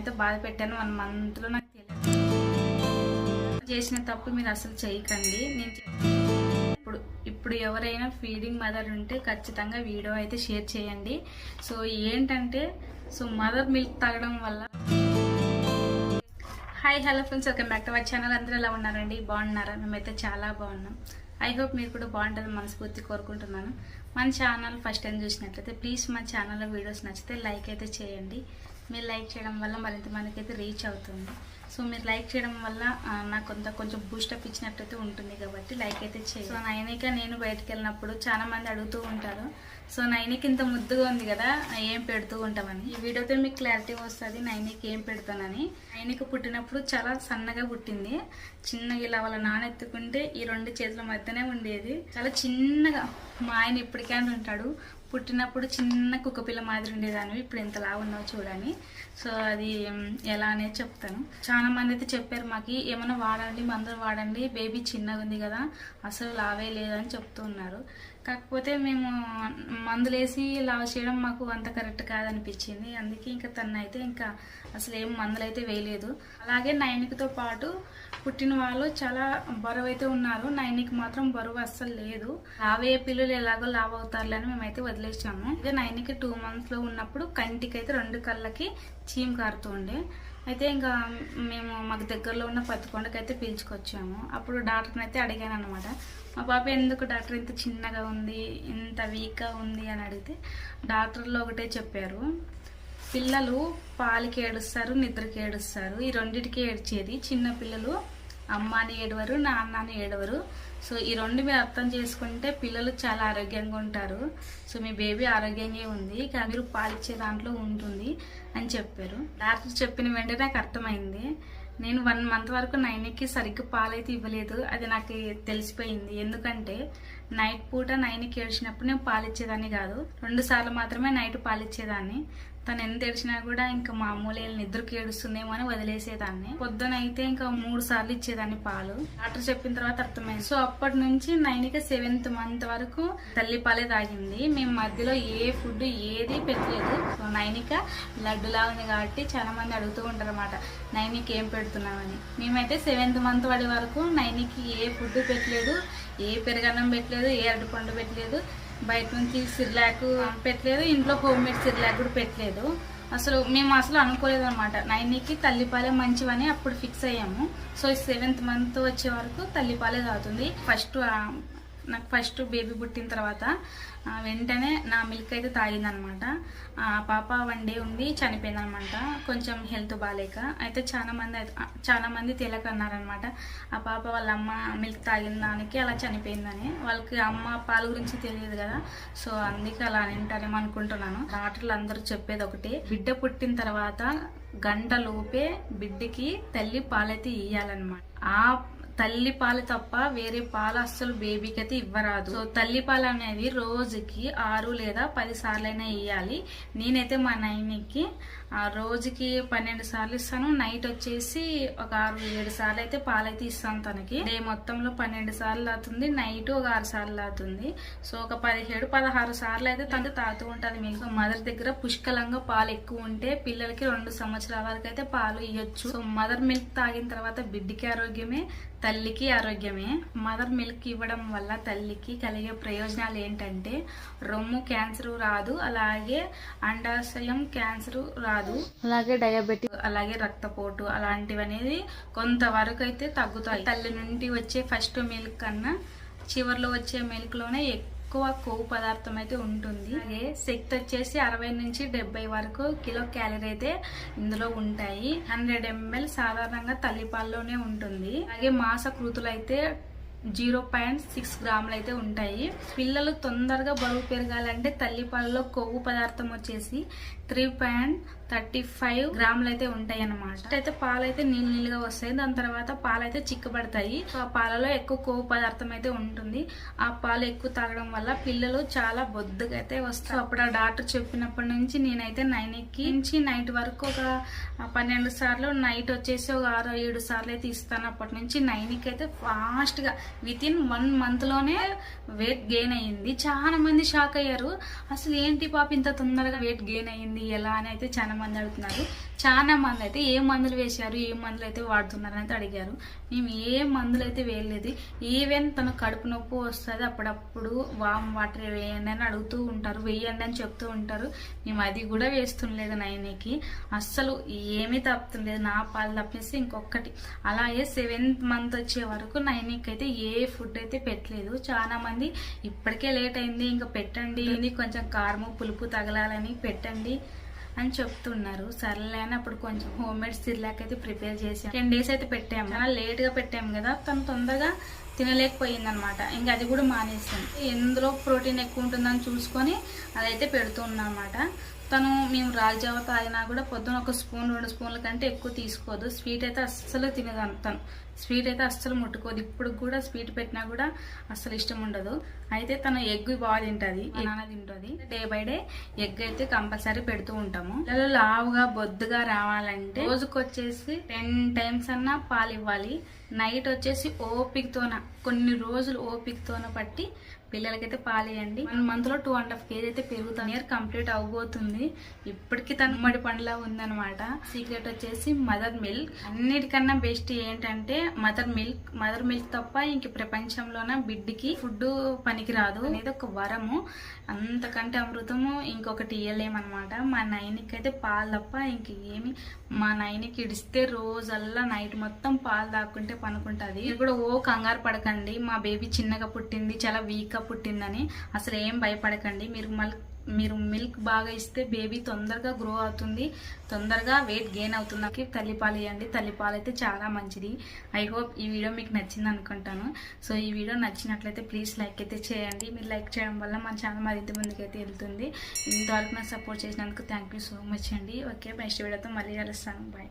అయితే బాధ పెట్టాను. వన్ మంత్లో నాకు తెలియదు చేసిన తప్పు మీరు అసలు చేయకండి. నేను ఇప్పుడు ఇప్పుడు ఎవరైనా ఫీడింగ్ మదర్ ఉంటే ఖచ్చితంగా వీడియో అయితే షేర్ చేయండి. సో ఏంటంటే సో మదర్ మిల్క్ తాగడం వల్ల hi hello friends welcome back to our channel అందరూ ఎలా ఉన్నారండి? బాగున్నారా? మేమైతే చాలా బాగున్నాం. ఐ హోప్ మీరు కూడా బాగుంటుంది మనస్ఫూర్తి కోరుకుంటున్నాను. మన ఛానల్ ఫస్ట్ టైం చూసినట్లయితే ప్లీజ్ మా ఛానల్లో వీడియోస్ నచ్చితే లైక్ అయితే చేయండి. మీరు లైక్ చేయడం వల్ల మరింత మనకైతే రీచ్ అవుతుంది. సో మీరు లైక్ చేయడం వల్ల నాకు కొంత కొంచెం బూస్టప్ ఇచ్చినట్టయితే ఉంటుంది కాబట్టి లైక్ అయితే చేయండి. సో నైనిక నేను బయటకు వెళ్ళినప్పుడు చాలా మంది అడుగుతూ ఉంటారు. సో నైనికి ఇంత ముద్దుగా ఉంది కదా ఏం పెడుతూ ఉంటామని. ఈ వీడియోతో మీకు క్లారిటీ వస్తుంది నైనికి ఏం పెడతానని. నైనికి పుట్టినప్పుడు చాలా సన్నగా పుట్టింది. చిన్నగా ఇలా వాళ్ళ నానెత్తుకుంటే ఈ రెండు చేతుల మధ్యనే ఉండేది. చాలా చిన్నగా మా ఆయన ఇప్పటికే ఉంటాడు. పుట్టినప్పుడు చిన్న కుక్కపిల్ల మాదిరి ఉండేదాన్ని ఇప్పుడు ఎంత లావు ఉన్నావు చూడని. సో అది ఎలా అనేది చెప్తాను. చాలా మంది అయితే చెప్పారు మాకు ఏమైనా వాడండి మందులు వాడండి బేబీ చిన్నగా ఉంది కదా అసలు లావే లేదని చెప్తూ ఉన్నారు. కాకపోతే మేము మందులు వేసి చేయడం మాకు అంత కరెక్ట్ కాదనిపించింది. అందుకే ఇంకా తను అయితే ఇంకా అసలు ఏం మందులు అయితే వేయలేదు. అలాగే నైనికతో పాటు పుట్టిన వాళ్ళు చాలా బరువు అయితే ఉన్నారు. నైనికి మాత్రం బరువు అస్సలు లేదు. లావే పిల్లలు ఎలాగో లావ్ అవుతారులే అని మేమైతే వదిలేసాము. ఇక నైనికి టూ మంత్స్లో ఉన్నప్పుడు కంటికి అయితే రెండు కళ్ళకి చీమ్ కారుతూ ఉండే. అయితే ఇంకా మేము మాకు దగ్గరలో ఉన్న పత్తికొండకి అయితే పిలుచుకొచ్చాము. అప్పుడు డాక్టర్ని అయితే అడిగాను అనమాట మా పాప ఎందుకు డాక్టర్ ఇంత చిన్నగా ఉంది ఇంత వీక్గా ఉంది అని అడిగితే డాక్టర్లు ఒకటే చెప్పారు. పిల్లలు పాలకి ఏడుస్తారు నిద్రకి ఏడుస్తారు. ఈ రెండింటికి ఏడ్చేది చిన్న పిల్లలు అమ్మ అని ఏడవరు నాన్న అని ఏడవరు. సో ఈ రెండు మీరు అర్థం చేసుకుంటే పిల్లలు చాలా ఆరోగ్యంగా ఉంటారు. సో మీ బేబీ ఆరోగ్యంగా ఉంది కానీ మీరు పాలిచ్చే దాంట్లో ఉంటుంది అని చెప్పారు. డాక్టర్ చెప్పిన వెంటనే నాకు అర్థమైంది. నేను వన్ మంత్ వరకు నైన్కి సరిగ్గా పాలైతే ఇవ్వలేదు. అది నాకు తెలిసిపోయింది. ఎందుకంటే నైట్ పూట నైన్కి ఏడ్చినప్పుడు నేను పాలిచ్చేదాన్ని కాదు. రెండు సార్లు మాత్రమే నైట్ పాలిచ్చేదాన్ని. తను ఎంత ఏడ్చినా కూడా ఇంకా మామూలు నిద్రకి ఏడుస్తుందేమో అని వదిలేసేదాన్ని. పొద్దున అయితే ఇంకా మూడు సార్లు ఇచ్చేదాన్ని పాలు. డాక్టర్ చెప్పిన తర్వాత అర్థమైంది. సో అప్పటి నుంచి నైన్కి సెవెంత్ మంత్ వరకు తల్లి పాలే తాగింది. మేము మధ్యలో ఏ ఫుడ్ ఏది పెట్టలేదు. సో నైనిక లడ్డులా ఉంది కాబట్టి చాలా మంది అడుగుతూ ఉంటారు అనమాట నైనికి ఏం పెడుతున్నామని మేమైతే సెవెంత్ మంత్ వాడి వరకు నైనికి ఏ ఫుడ్ పెట్టలేదు ఏ పెరగన్నం పెట్టలేదు ఏ అరటిపండు పెట్టలేదు. బయట నుంచి సిర్లాక్ పెట్టలేదు ఇంట్లో హోమ్ మేడ్ సిర్లాక్ కూడా పెట్టలేదు. అసలు మేము అసలు అనుకోలేదు అనమాట నైన్కి తల్లిపాలే మంచివని అప్పుడు ఫిక్స్ అయ్యాము. సో సెవెంత్ మంత్ వచ్చే వరకు తల్లిపాలే తాగుతుంది. ఫస్ట్ నాకు ఫస్ట్ బేబీ పుట్టిన తర్వాత వెంటనే నా మిల్క్ అయితే తాగిందనమాట. పాప వన్ డే ఉంది చనిపోయిందనమాట. కొంచెం హెల్త్ బాగాలేక అయితే చాలామంది అయితే- చాలామంది చాలా అన్నారనమాట. ఆ పాప వాళ్ళ అమ్మ మిల్క్ తాగిన దానికి అలా చనిపోయిందని. వాళ్ళకి అమ్మ పాలు గురించి తెలియదు కదా. సో అందుకే అలా అంటారేమో అనుకుంటున్నాను. డాక్టర్లు అందరూ చెప్పేది ఒకటి. బిడ్డ పుట్టిన తర్వాత గంట లోపే బిడ్డకి తల్లి పాలైతే ఇయ్యాలన్నమాట. ఆ తల్లి పాలు తప్ప వేరే పాలు అస్సలు బేబీకి అయితే ఇవ్వరాదు. సో తల్లి పాలు అనేది రోజుకి ఆరు లేదా పది సార్లు అయినా ఇవ్వాలి నేనైతే మా నైన్కి ఆ రోజుకి పన్నెండు సార్లు ఇస్తాను. నైట్ వచ్చేసి ఒక ఆరు ఏడు సార్లు అయితే పాలైతే ఇస్తాను తనకి. డే మొత్తంలో పన్నెండు సార్లు అవుతుంది నైట్ ఒక ఆరు సార్లు అవుతుంది సో ఒక పదిహేడు పదహారు సార్లు అయితే తనకి తాగుతూ ఉంటుంది మీకు మదర్ దగ్గర పుష్కలంగా పాలు ఎక్కువ ఉంటే పిల్లలకి రెండు సంవత్సరాల వరకు అయితే పాలు ఇవ్వచ్చు సో మదర్ మిల్క్ తాగిన తర్వాత బిడ్డకి ఆరోగ్యమే. తల్లికి ఆరోగ్యమే. మదర్ మిల్క్ ఇవ్వడం వల్ల తల్లికి కలిగే ప్రయోజనాలు ఏంటంటే రొమ్ము క్యాన్సర్ రాదు అలాగే అండాశయం క్యాన్సర్ రాదు. అలాగే డయాబెటిక్ అలాగే రక్తపోటు అలాంటివి అనేది కొంతవరకు అయితే తగ్గుతాయి. తల్లి నుండి వచ్చే ఫస్ట్ మిల్క్ కన్నా చివర్లో వచ్చే మిల్క్లోనే ఎక్కువ కొవ్వు పదార్థం అయితే ఉంటుంది. అలాగే శక్తి వచ్చేసి అరవై నుంచి డెబ్బై వరకు కిలో క్యాలరీ అయితే ఇందులో ఉంటాయి. హండ్రెడ్ ఎంఎల్ సాధారణంగా తల్లిపాల్లోనే ఉంటుంది. అలాగే మాసకృతులు అయితే జీరో పాయింట్ సిక్స్ గ్రాములు అయితే ఉంటాయి. పిల్లలు తొందరగా బరువు పెరగాలంటే తల్లిపాలలో కొవ్వు పదార్థం వచ్చేసి త్రీ పాయింట్ థర్టీ ఫైవ్ గ్రాములు అయితే ఉంటాయి అన్నమాట అయితే పాలు అయితే నీళ్ళు నీళ్ళుగా వస్తాయి. దాని తర్వాత పాలు అయితే చిక్కబడతాయి. ఆ పాలలో ఎక్కువ కొవ్వు పదార్థం అయితే ఉంటుంది. ఆ పాలు ఎక్కువ తాగడం వల్ల పిల్లలు చాలా బొద్దుగా అయితే వస్తారు అప్పుడు ఆ డాక్టర్ చెప్పినప్పటి నుంచి నేనైతే నైన్ ఎక్కి నుంచి నైట్ వరకు ఒక పన్నెండు సార్లు నైట్ వచ్చేసి ఒక ఆరు ఏడు సార్లు అయితే ఇస్తాను అప్పటి నుంచి నైన్కి అయితే ఫాస్ట్గా విత్ ఇన్ వన్ మంత్లోనే వెయిట్ గెయిన్ అయ్యింది. చాలా మంది షాక్ అయ్యారు. అసలు ఏంటి పాప ఇంత తొందరగా వెయిట్ గెయిన్ అయ్యింది? ఎలా అని అయితే చాలా మంది అడుగుతున్నారు. చాలా మంది అయితే ఏ మందులు వేశారు ఏ మందులు అయితే వాడుతున్నారు అయితే అడిగారు. మేము ఏ మందులు అయితే వేయలేదు ఈవెన్ తన కడుపు నొప్పి వస్తుంది అప్పుడప్పుడు వామ్ వాటర్ వేయండి అని అడుగుతూ ఉంటారు వేయండి అని చెప్తూ ఉంటారు. మేము అది కూడా వేస్తుండలేదు నైన్కి. అస్సలు ఏమీ తప్పుతుండలేదు నా పాలు తప్పేసి ఇంకొకటి అలాగే సెవెంత్ మంత్ వచ్చే వరకు నైన్కి అయితే ఏ ఫుడ్ అయితే పెట్టలేదు. చాలా మంది ఇప్పటికే లేట్ అయింది ఇంకా పెట్టండి ఇది కొంచెం కారము పులుపు తగలాలని పెట్టండి. అని చెప్తున్నారు. సర్లే అని అప్పుడు కొంచెం హోమ్ మేడ్ సిర్లాక్ అయితే ప్రిపేర్ చేసాం టెన్ డేస్ అయితే పెట్టాము. చాలా లేట్గా పెట్టాము కదా. తను తొందరగా తినలేకపోయింది అనమాట ఇంకా అది కూడా మానేసాం ఎందులో ప్రోటీన్ ఎక్కువ ఉంటుందని చూసుకొని అదైతే అనమాట తను మేము రాజావ తాగినా కూడా పొద్దున ఒక స్పూన్ రెండు స్పూన్ల కంటే ఎక్కువ తీసుకోదు. స్వీట్ అయితే అస్సలు తినదు తను. స్వీట్ అయితే అస్సలు ముట్టుకోదు. ఇప్పుడు కూడా స్వీట్ పెట్టినా కూడా అస్సలు ఇష్టం ఉండదు. అయితే తను ఎగ్ బాగా తింటది. నాన్న తింటుంది. డే బై డే ఎగ్ అయితే కంపల్సరీ పెడుతూ ఉంటాము. పిల్లలు లావుగా బొద్దుగా రావాలంటే రోజుకి వచ్చేసి టెన్ టైమ్స్ అన్నా పాలు ఇవ్వాలి నైట్ వచ్చేసి ఓపికతోన. కొన్ని రోజులు ఓపికతోన పట్టి పిల్లలకైతే పాలేయండి. వన్ మంత్లో టూ అండ్ హాఫ్ కేజీ అయితే పెరుగుతుంది. ఇయర్ కంప్లీట్ అవబోతుంది. ఇప్పటికీ తన ఉమ్మడి పండులా ఉందన్నమాట. సీక్రెట్ వచ్చేసి మదర్ మిల్క్ అన్నిటికన్నా బెస్ట్ ఏంటంటే మదర్ మిల్క్ మదర్ మిల్క్ తప్ప ఇంక ప్రపంచంలోన బిడ్డకి ఫుడ్ పనికిరాదు. అనేది ఒక వరము. అంతకంటే అమృతము ఇంకొకటి ఇయ్యలేమనమాట మా నైనికి అయితే పాలు తప్ప ఇంక ఏమి. మా నైనికి ఇడిస్తే రోజల్లా నైట్ మొత్తం పాలు తాక్కుంటే పనుకుంటుంది. కూడా ఓ కంగారు పడక భయపడకండి. మా బేబీ చిన్నగా పుట్టింది చాలా వీక్గా పుట్టిందని అసలు ఏం భయపడకండి. మీరు మళ్ళీ మీరు మిల్క్ బాగా ఇస్తే బేబీ తొందరగా గ్రో అవుతుంది తొందరగా వెయిట్ గెయిన్ అవుతుంది. తల్లిపాలు ఇవ్వండి తల్లిపాలు అయితే చాలా మంచిది. ఐ హోప్ ఈ వీడియో మీకు నచ్చింది అనుకుంటాను. సో ఈ వీడియో నచ్చినట్లయితే ప్లీజ్ లైక్ అయితే చేయండి. మీరు లైక్ చేయడం వల్ల మన ఛానల్ మరింత ముందుకైతే వెళ్తుంది. ఇంతవరకు నాకు సపోర్ట్ చేసినందుకు థ్యాంక్ యూ సో మచ్ అండి. ఓకే నెక్స్ట్ వీడియోతో మళ్ళీ కలుస్తాను. బాయ్